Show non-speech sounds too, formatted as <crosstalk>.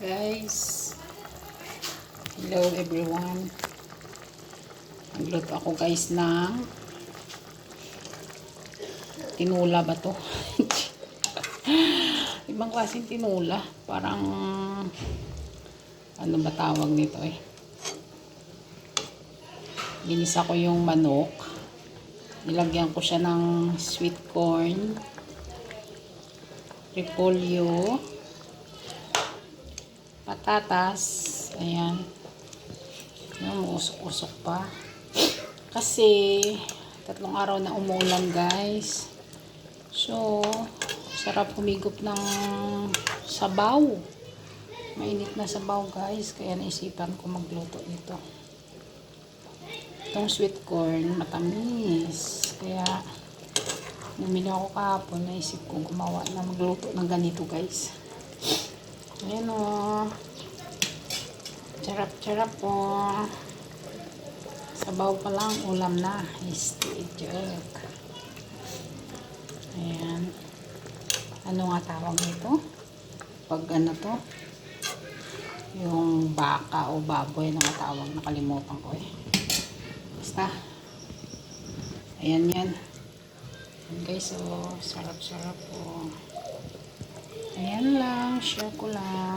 Guys, hello everyone. Nagluto ako guys ng tinula ba to? <laughs> Ibang klaseng tinula. Parang ano ba tawag nito eh. Ginisa ko yung manok. Nilagyan ko siya ng sweet corn, repolyo, patatas, ayan. Yung usok-usok pa. Kasi, tatlong araw na umulan guys. So, sarap humigop ng sabaw. Mainit na sabaw guys, kaya naisipan ko magluto nito. Itong sweet corn, matamis. Kaya, bumili ako kahapon, naisip ko gumawa na magluto ng ganito guys. Ayan o. Charap-charap po. Sabaw pa lang, ulam na. Steak. Ayan. Ano nga tawag nito? Pag ano to? Yung baka o baboy na tawag. Nakalimutan ko eh. Basta. Ayan yan. Ayan guys, oh. Sarap-sarap po. Ayan lang. Share ko lang.